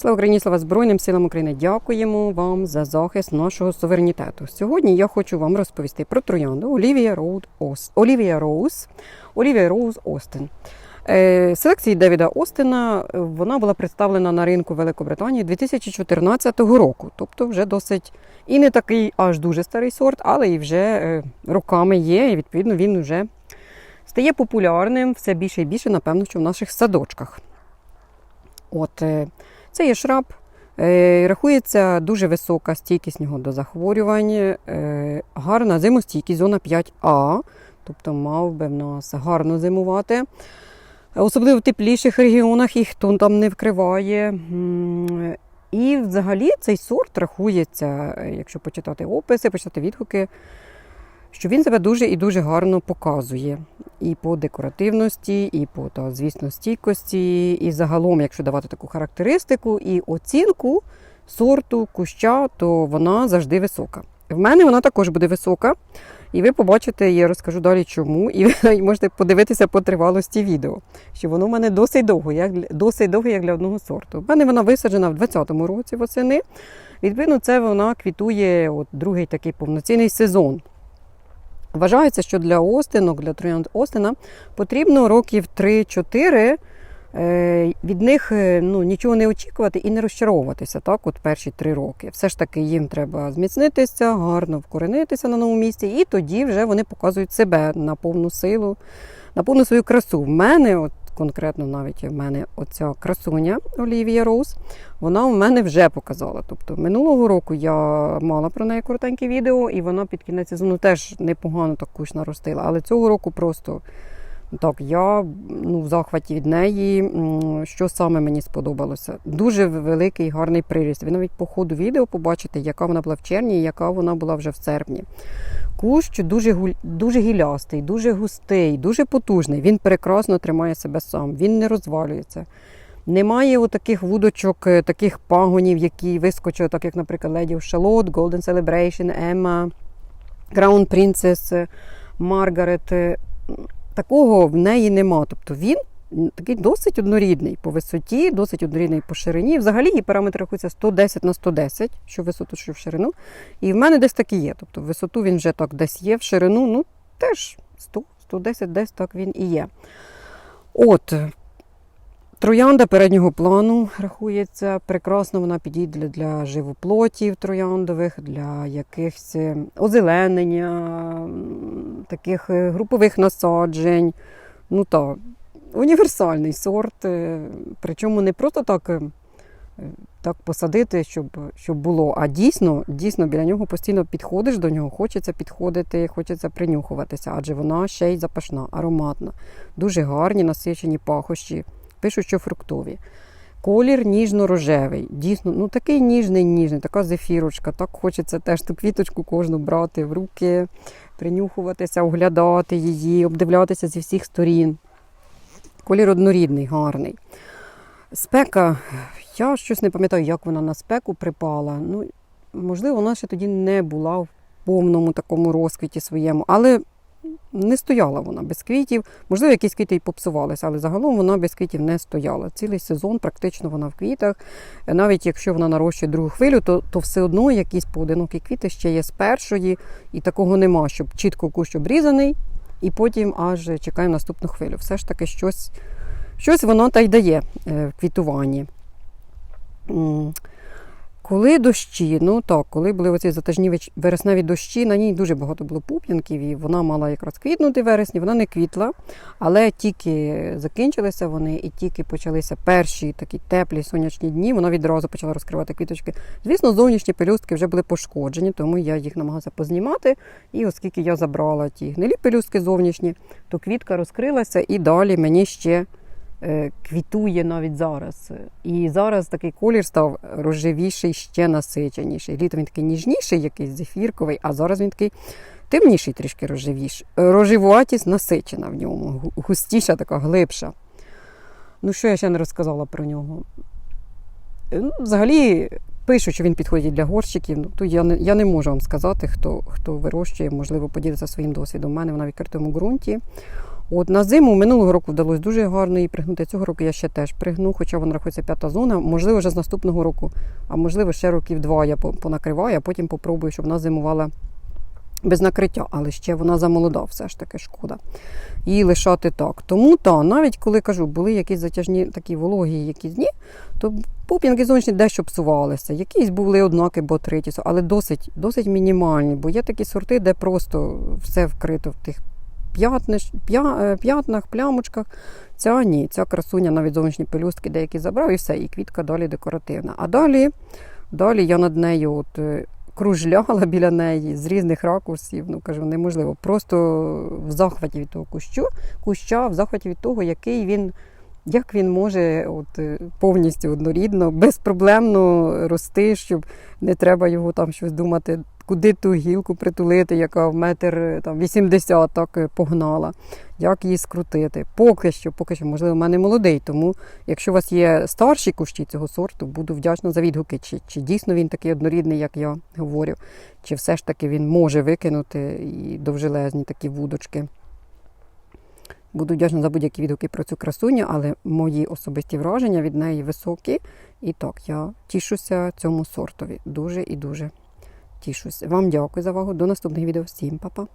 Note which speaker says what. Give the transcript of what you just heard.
Speaker 1: Слава Україні, слава Збройним силам України. Дякуємо вам за захист нашого суверенітету. Сьогодні я хочу вам розповісти про троянду Олівія Роуд Ос. Олівія Роуз. Олівія Роуз Остин. Е, Селекції Девіда Остина е, вона була представлена на ринку Великобританії 2014 року. Тобто вже досить і не такий аж дуже старий сорт, але і вже е, роками є, і відповідно він вже стає популярним все більше і більше, напевно, що в наших садочках. От, це є шраб, е, рахується дуже висока стійкість нього до захворювань, е, гарна зимостійкість, зона 5А, тобто мав би в нас гарно зимувати. Особливо в тепліших регіонах їх то там не вкриває. І взагалі цей сорт рахується, е, якщо почитати описи, почитати відгуки, що він себе дуже і дуже гарно показує. І по декоративності, і по, та, звісно, стійкості, і загалом, якщо давати таку характеристику і оцінку сорту куща, то вона завжди висока. В мене вона також буде висока. І ви побачите, я розкажу далі чому, і ви можете подивитися по тривалості відео, що воно в мене досить довго, як досить довго, як для одного сорту. В мене вона висаджена в 2020 році восени. Відповідно, це вона квітує от другий такий повноцінний сезон. Вважається, що для Остинок, для троянд Остина потрібно років 3-4 е, від них е, ну, нічого не очікувати і не розчаровуватися так, от перші три роки. Все ж таки їм треба зміцнитися, гарно вкоренитися на новому місці, і тоді вже вони показують себе на повну силу, на повну свою красу. В мене, от конкретно навіть в мене оця красуня Олівія Роуз, вона у мене вже показала. Тобто минулого року я мала про неї коротеньке відео, і вона під кінець сезону теж непогано так куш наростила. Але цього року просто так, я ну, в захваті від неї. Що саме мені сподобалося? Дуже великий гарний приріст. Ви навіть по ходу відео побачите, яка вона була в червні і яка вона була вже в серпні. Кущ дуже, гуль- дуже гілястий, дуже густий, дуже потужний. Він прекрасно тримає себе сам, він не розвалюється. Немає таких вудочок, е, таких пагонів, які вискочили, так як, наприклад, Lady of Charlotte, Golden Celebration, Emma, Crown Princess, е, Margaret. Такого в неї нема. Тобто він такий досить однорідний по висоті, досить однорідний по ширині. Взагалі її параметр рахується 110 на 110, що в висоту, що в ширину. І в мене десь так і є. Тобто висоту він вже так десь є, в ширину, ну теж 100, 110, десь так він і є. От. Троянда переднього плану рахується прекрасно, вона підійде для, для живоплотів трояндових, для якихось е, озеленення, таких е, групових насаджень. Ну так, універсальний сорт. е, Причому не просто так, е, так посадити, щоб, щоб було, а дійсно, дійсно біля нього постійно підходиш до нього, хочеться підходити, хочеться принюхуватися, адже вона ще й запашна, ароматна. Дуже гарні насичені пахощі. Пишуть, що фруктові. Колір ніжно-рожевий. Дійсно, ну такий ніжний, ніжний, така зефірочка. Так хочеться теж ту квіточку кожну брати в руки, принюхуватися, оглядати її, обдивлятися зі всіх сторін. Колір однорідний, гарний. Спека, я щось не пам'ятаю, як вона на спеку припала. Ну, можливо, вона ще тоді не була в повному такому розквіті своєму, але не стояла вона без квітів. Можливо, якісь квіти і попсувалися, але загалом вона без квітів не стояла. Цілий сезон практично вона в квітах. Навіть якщо вона нарощує другу хвилю, то, то все одно якісь поодинокі квіти ще є з першої, і такого нема, щоб чітко кущ обрізаний, і потім аж чекаємо наступну хвилю. Все ж таки щось, щось воно та й дає е, в квітуванні. Коли дощі, ну так, коли були оці затяжні вересневі дощі, на ній дуже багато було пуп'янків, і вона мала якраз квітнути вересні, вона не квітла, але тільки закінчилися вони і тільки почалися перші такі теплі сонячні дні, вона відразу почала розкривати квіточки. Звісно, зовнішні пелюстки вже були пошкоджені, тому я їх намагалася познімати. І оскільки я забрала ті гнилі пелюстки зовнішні, то квітка розкрилася і далі мені ще квітує навіть зараз. І зараз такий колір став рожевіший, ще насиченіший. Літом він такий ніжніший, якийсь зефірковий, а зараз він такий темніший, трішки рожевіший. Рожевуватість насичена в ньому, густіша, така глибша. Ну, що я ще не розказала про нього? Е, Ну, взагалі, пишуть, що він підходить для горщиків. Ну, то я не, я не можу вам сказати, хто, хто вирощує, можливо, поділиться своїм досвідом. У мене вона в відкритому ґрунті. От на зиму минулого року вдалося дуже гарно її пригнути. Цього року я ще теж пригну, хоча вона рахується п'ята зона. Можливо, вже з наступного року, а можливо, ще років два я понакриваю, а потім попробую, щоб вона зимувала без накриття, але ще вона замолода, все ж таки шкода. Її лишати так. Тому та, навіть коли кажу, були якісь затяжні такі вологі якісь дні, то пуп'янки зовнішні дещо псувалися. Якісь були однаки, бо треті, але досить, досить мінімальні, бо є такі сорти, де просто все вкрито в тих е, п'ятнах, плямочках. Ця ні, ця красуня навіть зовнішні пелюстки деякі забрав і все, і квітка далі декоративна. А далі, далі я над нею от, е, кружляла біля неї з різних ракурсів. Ну кажу, неможливо. Просто в захваті від того кущу, куща, в захваті від того, який він. Як він може от, е, повністю однорідно, безпроблемно рости, щоб не треба його там щось думати, куди ту гілку притулити, яка в метр там, 80 так е, погнала, як її скрутити. Поки що, поки що, можливо, в мене молодий, тому якщо у вас є старші кущі цього сорту, буду вдячна за відгуки, чи, чи дійсно він такий однорідний, як я говорю, чи все ж таки він може викинути і довжелезні такі вудочки. Буду вдячна за будь-які відгуки про цю красуню, але мої особисті враження від неї високі. І так, я тішуся цьому сортові. Дуже і дуже тішуся. Вам дякую за увагу. До наступних відео. Всім па-па!